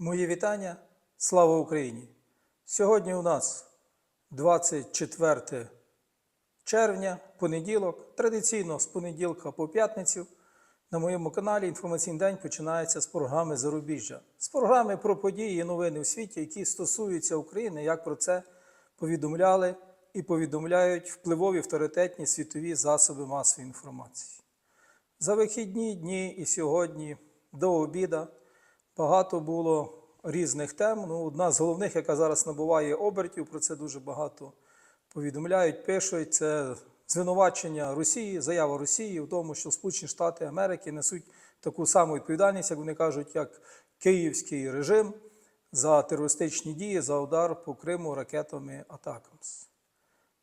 Мої вітання. Слава Україні! Сьогодні у нас 24 червня, понеділок. Традиційно з понеділка по п'ятницю на моєму каналі Інформаційний день починається з програми Зарубіжжя. З програми про події і новини у світі, які стосуються України, як про це повідомляли і повідомляють впливові авторитетні світові засоби масової інформації. За вихідні дні і сьогодні до обіда багато було різних тем. Ну, одна з головних, яка зараз набуває обертів, про це дуже багато повідомляють, пишуть, це звинувачення Росії, заява Росії в тому, що Сполучені Штати Америки несуть таку саму відповідальність, як вони кажуть, як київський режим за терористичні дії, за удар по Криму ракетами Атакамс.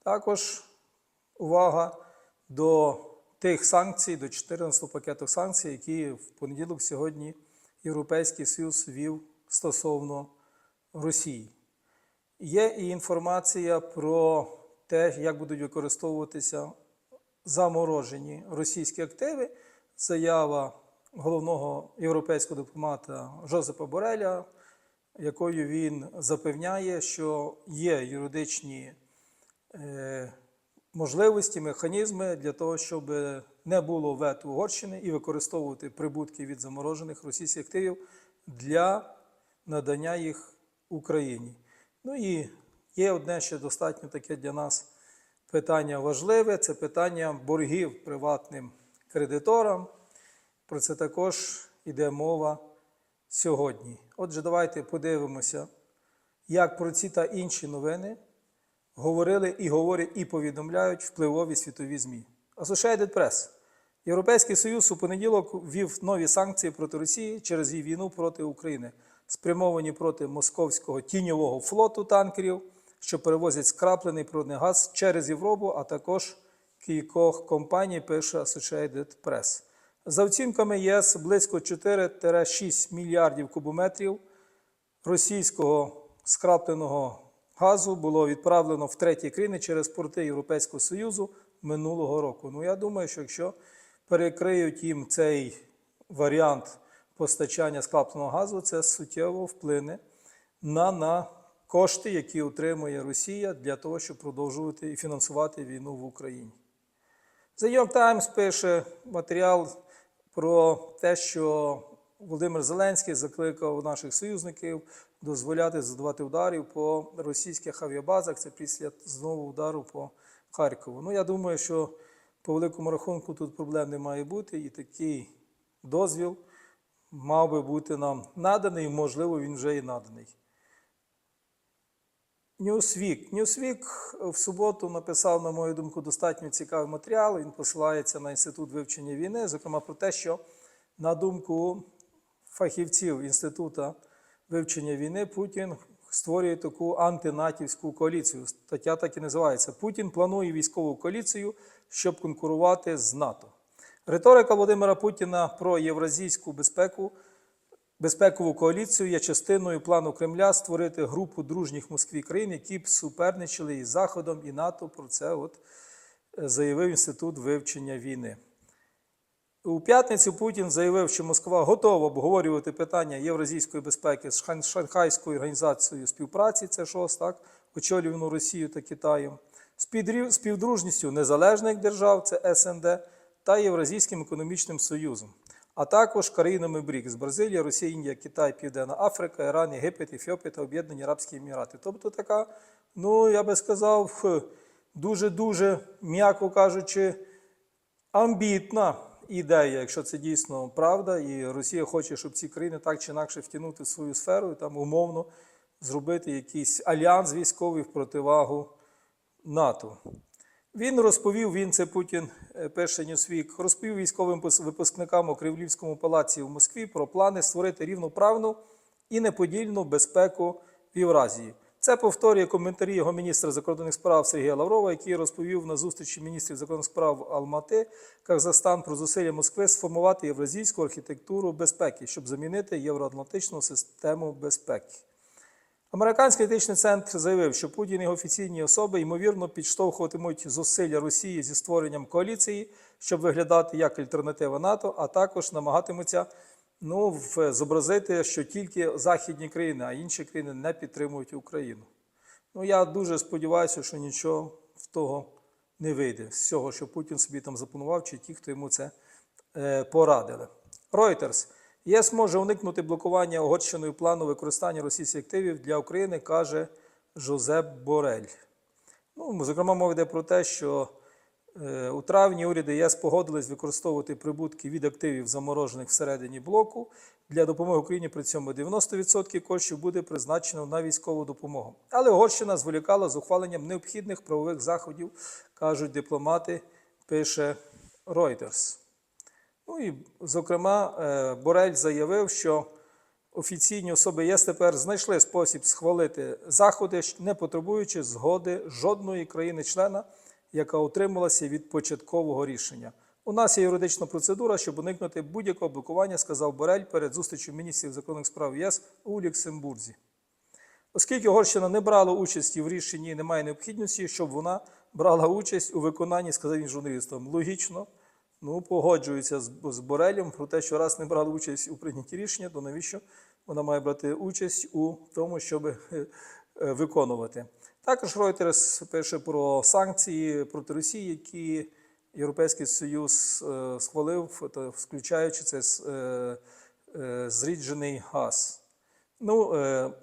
Також увага до тих санкцій, до 14 пакету санкцій, які в понеділок сьогодні Європейський Союз ввів стосовно Росії. Є і інформація про те, як будуть використовуватися заморожені російські активи. Заява головного європейського дипломата Жозепа Бореля, якою він запевняє, що є юридичні е, можливості, механізми для того, щоб не було вето Угорщини і використовувати прибутки від заморожених російських активів для надання їх Україні. Ну і є одне ще достатньо таке для нас питання важливе це питання боргів приватним кредиторам. Про це також йде мова сьогодні. Отже, давайте подивимося, як про ці та інші новини говорили і говорять, і повідомляють впливові світові ЗМІ. Associated Press. Європейський Союз у понеділок ввів нові санкції проти Росії через її війну проти України, спрямовані проти московського тіньового флоту танкерів, що перевозять скраплений природний газ через Європу, а також кількох компаній, пише Associated Press. За оцінками ЄС, близько 4-6 мільярдів кубометрів російського скрапленого газу було відправлено в треті країни через порти Європейського Союзу минулого року. Ну, я думаю, що якщо перекриють їм цей варіант постачання скрапленого газу, це суттєво вплине на, на кошти, які отримує Росія для того, щоб продовжувати і фінансувати війну в Україні. The York Times пише матеріал про те, що Володимир Зеленський закликав наших союзників дозволяти задавати ударів по російських авіабазах. Це після знову удару по Харкову. Ну, я думаю, що по великому рахунку тут проблем не має бути, і такий дозвіл мав би бути нам наданий, можливо, він вже і наданий. Newsweek. Newsweek в суботу написав, на мою думку, достатньо цікавий матеріал. Він посилається на інститут вивчення війни, зокрема про те, що, на думку фахівців Інституту вивчення війни, Путін створює таку антинатівську коаліцію. Стаття так і називається: Путін планує військову коаліцію, щоб конкурувати з НАТО. Риторика Володимира Путіна про євразійську безпеку. Безпекову коаліцію є частиною плану Кремля створити групу дружніх Москві країн, які б суперничали із Заходом і НАТО. Про це от заявив Інститут вивчення війни. У п'ятницю Путін заявив, що Москва готова обговорювати питання євразійської безпеки з Шанхайською організацією співпраці, це ШОС, так, очолювану Росією та Китаєм, співдружністю незалежних держав, це СНД, та Євразійським економічним союзом а також країнами БРІКС – Бразилія, Росія, Індія, Китай, Південна Африка, Іран, Єгипет, Ефіопія та Об'єднані Арабські Емірати. Тобто така, ну я би сказав, дуже-дуже, м'яко кажучи, амбітна ідея, якщо це дійсно правда, і Росія хоче, щоб ці країни так чи інакше втягнути в свою сферу і там умовно зробити якийсь альянс військовий в противагу НАТО. Він розповів, він це Путін пише Ньюсвік, розповів військовим випускникам у Кривлівському палаці в Москві про плани створити рівноправну і неподільну безпеку в Євразії. Це повторює коментарі його міністра закордонних справ Сергія Лаврова, який розповів на зустрічі міністрів закордонних справ Алмати, Казахстан про зусилля Москви сформувати євразійську архітектуру безпеки, щоб замінити євроатлантичну систему безпеки. Американський етичний центр заявив, що Путін і офіційні особи ймовірно підштовхуватимуть зусилля Росії зі створенням коаліції, щоб виглядати як альтернатива НАТО, а також намагатимуться ну, зобразити, що тільки західні країни, а інші країни не підтримують Україну. Ну, я дуже сподіваюся, що нічого з того не вийде, з цього, що Путін собі там запланував, чи ті, хто йому це е, порадили. Reuters. ЄС може уникнути блокування Угорщиною плану використання російських активів для України, каже Жозеп Борель. Ну, зокрема, мова йде про те, що е, у травні уряди ЄС погодились використовувати прибутки від активів, заморожених всередині блоку, для допомоги Україні. При цьому 90% коштів буде призначено на військову допомогу. Але Угорщина зволікала з ухваленням необхідних правових заходів, кажуть дипломати, пише Reuters. Ну і, зокрема, е, Борель заявив, що офіційні особи ЄС тепер знайшли спосіб схвалити заходи, не потребуючи згоди жодної країни-члена, яка утрималася від початкового рішення. У нас є юридична процедура, щоб уникнути будь-якого блокування, сказав Борель перед зустрічю міністрів закордонних справ ЄС у Люксембурзі. Оскільки Угорщина не брала участі в рішенні, немає необхідності, щоб вона брала участь у виконанні, сказав він журналістам. Логічно, ну погоджується з, з Борелем про те, що раз не брала участь у прийнятті рішення, то навіщо вона має брати участь у тому, щоб е, е, виконувати. Також Reuters пише про санкції проти Росії, які Європейський Союз е, схвалив, включаючи це зріджений газ. Ну,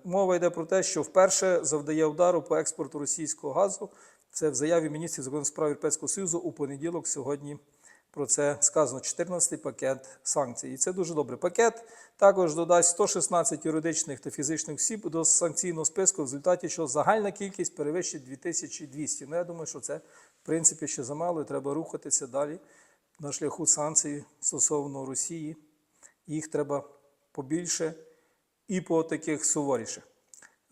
мова йде про те, що вперше завдає удару по експорту російського газу. Це в заяві міністрів закордонних справ Європейського Союзу у понеділок. Сьогодні про це сказано 14-й пакет санкцій. І це дуже добре. Пакет також додасть 116 юридичних та фізичних осіб до санкційного списку, в результаті чого загальна кількість перевищить 2200. Ну, я думаю, що це в принципі ще замало, і треба рухатися далі на шляху санкцій стосовно Росії. Їх треба побільше і по таких суворіших.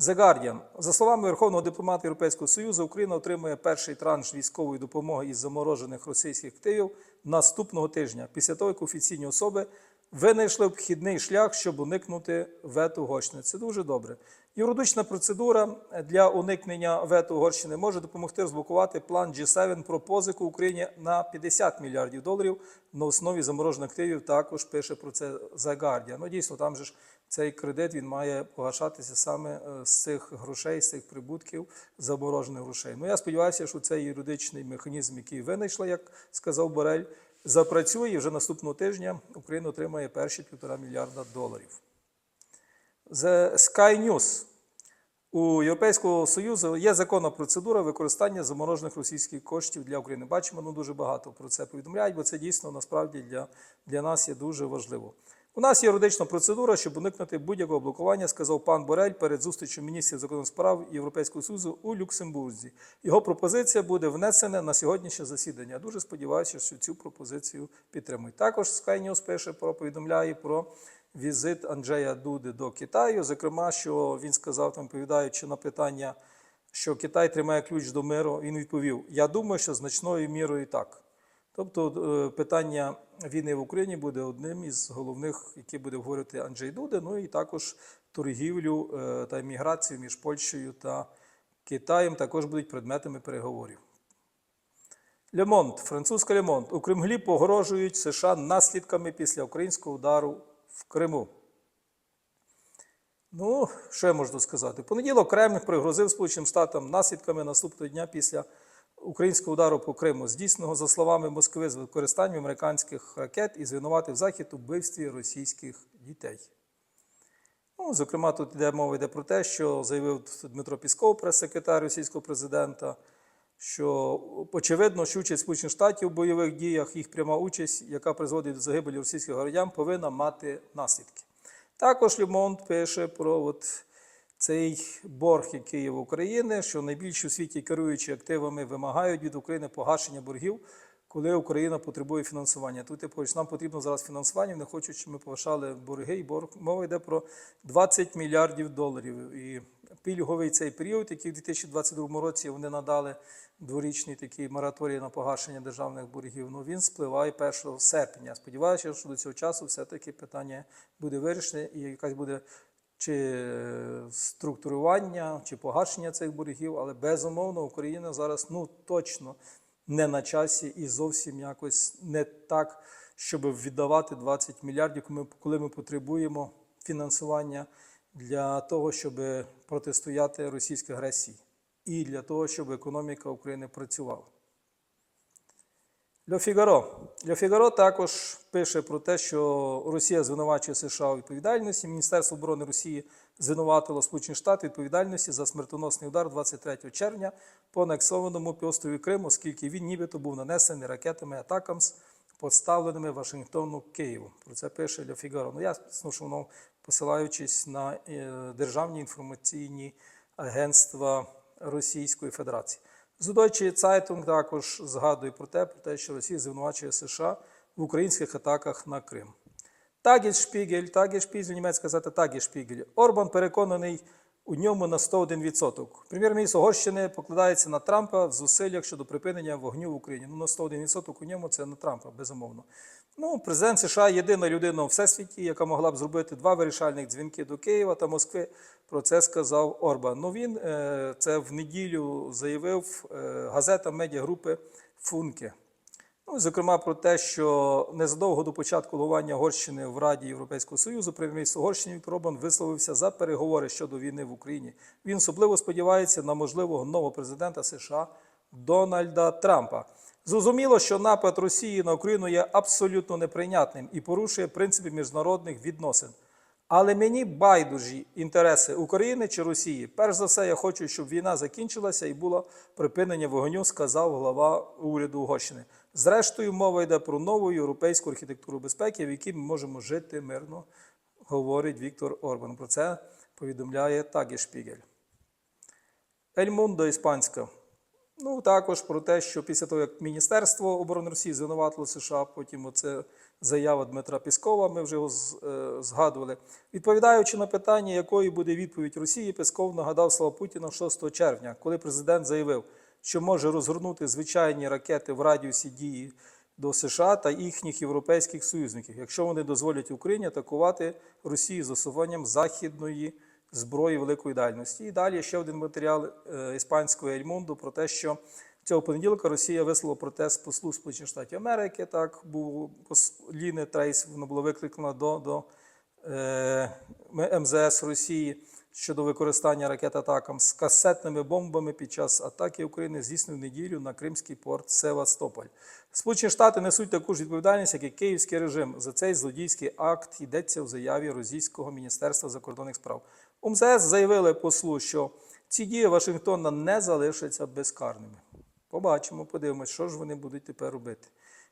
The Guardian. За словами Верховного дипломата Європейського Союзу, Україна отримує перший транш військової допомоги із заморожених російських активів наступного тижня, після того, як офіційні особи винайшли обхідний шлях, щоб уникнути вето Угорщини. Це дуже добре. Юридична процедура для уникнення вето Угорщини може допомогти розблокувати план G7 про позику Україні на 50 мільярдів доларів на основі заморожених активів. Також пише про це The Guardian. Ну, дійсно, там же ж цей кредит він має погашатися саме е, з цих грошей, з цих прибутків заморожених грошей. Ну я сподіваюся, що цей юридичний механізм, який винайшла, як сказав Борель, запрацює і вже наступного тижня Україна отримає перші півтора мільярда доларів. The Sky News. У Європейського Союзу є законна процедура використання заморожених російських коштів для України. Бачимо, ну дуже багато про це повідомляють, бо це дійсно насправді для, для нас є дуже важливо. У нас є юридична процедура, щоб уникнути будь-якого блокування, сказав пан Борель перед зустрічю міністрів закордонних справ Європейського Союзу у Люксембурзі. Його пропозиція буде внесена на сьогоднішнє засідання. Дуже сподіваюся, що цю пропозицію підтримують. Також Sky News пише про повідомляє про візит Анджея Дуди до Китаю. Зокрема, що він сказав, там відповідаючи на питання, що Китай тримає ключ до миру. Він відповів: Я думаю, що значною мірою так. Тобто е, питання війни в Україні буде одним із головних, які буде говорити Анджей Дуде, ну і також торгівлю е, та міграцію між Польщею та Китаєм також будуть предметами переговорів. Лемонт, французька Лемонт. У Кремлі погрожують США наслідками після українського удару в Криму. Ну, що я можу сказати? Понеділок Кремль пригрозив Сполученим Штатам наслідками наступного дня після українського удару по Криму, здійсненого, за словами Москви, з використанням американських ракет і звинуватив Захід у вбивстві російських дітей. Ну, зокрема, тут йде мова йде про те, що заявив Дмитро Пісков, прес-секретар російського президента, що очевидно, що участь Сполучених Штатів у бойових діях, їх пряма участь, яка призводить до загибелі російських громадян, повинна мати наслідки. Також Лемонт пише про от цей борг, який є в Україні, що найбільші у світі керуючі активами вимагають від України погашення боргів, коли Україна потребує фінансування. Тут типу, нам потрібно зараз фінансування, вони хочуть, щоб ми погашали борги, і борг мова йде про 20 мільярдів доларів. І пільговий цей період, який в 2022 році вони надали дворічний такий мораторій на погашення державних боргів, ну він спливає 1 серпня. Сподіваюся, що до цього часу все-таки питання буде вирішене і якась буде чи структурування, чи погашення цих боргів, але безумовно Україна зараз ну точно не на часі і зовсім якось не так, щоб віддавати 20 мільярдів, коли ми- потребуємо фінансування для того, щоб протистояти російській агресії і для того, щоб економіка України працювала. Льо Фігаро. Льо Фігаро також пише про те, що Росія звинувачує США у відповідальності. Міністерство оборони Росії звинуватило Сполучені Штати відповідальності за смертоносний удар 23 червня по анексованому півострові Крим, оскільки він нібито був нанесений ракетами атакамс, поставленими Вашингтону Києву. Про це пише Льо Фігаро. Ну, ясно, що воно посилаючись на е, державні інформаційні агентства Російської Федерації. Зудойчий Цайтунг також згадує про те, про те, що Росія звинувачує США в українських атаках на Крим. Тагельшпігель, Тагельшпігель, німецька казати Тагельшпігель. Орбан переконаний у ньому на 101%. Прем'єр-міністр Угорщини покладається на Трампа в зусиллях щодо припинення вогню в Україні. Ну, на 101% у ньому це на Трампа, безумовно. Ну, президент США єдина людина у всесвіті, яка могла б зробити два вирішальних дзвінки до Києва та Москви. Про це сказав Орбан. Ну він е, це в неділю заявив е, газета медіагрупи Функе. Ну, зокрема, про те, що незадовго до початку головування Угорщини в Раді Європейського Союзу прем'єр-міністр Угорщини Віктор Орбан висловився за переговори щодо війни в Україні. Він особливо сподівається на можливого нового президента США Дональда Трампа. Зрозуміло, що напад Росії на Україну є абсолютно неприйнятним і порушує принципи міжнародних відносин. Але мені байдужі інтереси України чи Росії. Перш за все, я хочу, щоб війна закінчилася і було припинення вогню, сказав глава уряду Угорщини. Зрештою, мова йде про нову європейську архітектуру безпеки, в якій ми можемо жити мирно, говорить Віктор Орбан. Про це повідомляє Тагішпігель. Ельмундо іспанська. Ну, також про те, що після того, як Міністерство оборони Росії звинуватило США, потім оце заява Дмитра Піскова, ми вже його е, згадували. Відповідаючи на питання, якою буде відповідь Росії, Пісков нагадав слова Путіна 6 червня, коли президент заявив, що може розгорнути звичайні ракети в радіусі дії до США та їхніх європейських союзників, якщо вони дозволять Україні атакувати Росію з застосуванням західної зброї великої дальності. І далі ще один матеріал е, іспанського Ельмунду про те, що цього понеділка Росія висловила протест послу Сполучених Штатів Америки. Так був Ліни Трейс, вона була викликана до, до е, МЗС Росії щодо використання ракет атакам з касетними бомбами під час атаки України здійсненої в неділю на Кримський порт Севастополь. Сполучені Штати несуть таку ж відповідальність, як і київський режим. За цей злодійський акт йдеться в заяві Російського міністерства закордонних справ. У МЗС заявили послу, що ці дії Вашингтона не залишаться безкарними. Побачимо, подивимось, що ж вони будуть тепер робити.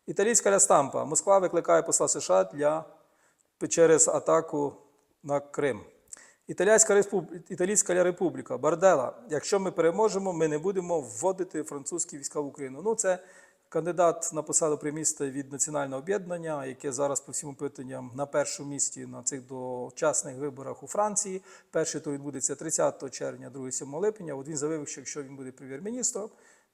Італійська Лястампа. Москва викликає посла США для через атаку на Крим. Італійська, респуб... Італійська Республіка, Бардела. Якщо ми переможемо, ми не будемо вводити французькі війська в Україну. Ну, це кандидат на посаду прем'єста від національного об'єднання, яке зараз по всім опитанням на першому місці на цих дочасних виборах у Франції. Перший то відбудеться 30 червня, другий 7 липня. От він заявив, що якщо він буде прем'єр-міністром,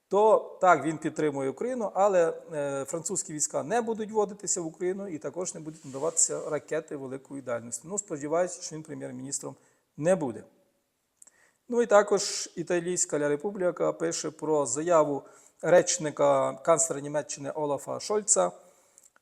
то так він підтримує Україну, але е, французькі війська не будуть вводитися в Україну і також не будуть надаватися ракети великої дальності. Ну, сподіваюся, що він прем'єр-міністром не буде. Ну і також Італійська Ля Республіка пише про заяву речника канцлера Німеччини Олафа Шольца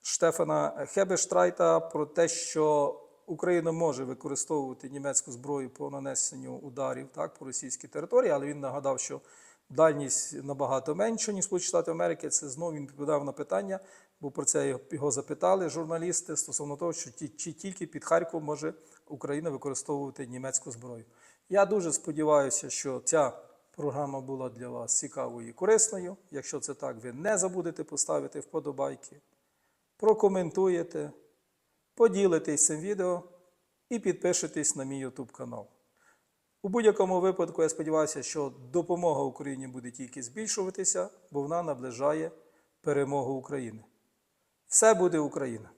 Штефана Хебештрайта про те, що Україна може використовувати німецьку зброю по нанесенню ударів так, по російській території, але він нагадав, що дальність набагато менша, ніж Сполучені Штати Америки. Це знову він відповідав на питання, бо про це його- запитали журналісти стосовно того, що чи тільки під Харков може Україна використовувати німецьку зброю. Я дуже сподіваюся, що ця програма була для вас цікавою і корисною. Якщо це так, ви не забудете поставити вподобайки, прокоментуєте, поділитесь цим відео і підпишитесь на мій YouTube канал. У будь-якому випадку я сподіваюся, що допомога Україні буде тільки збільшуватися, бо вона наближає перемогу України. Все буде Україна!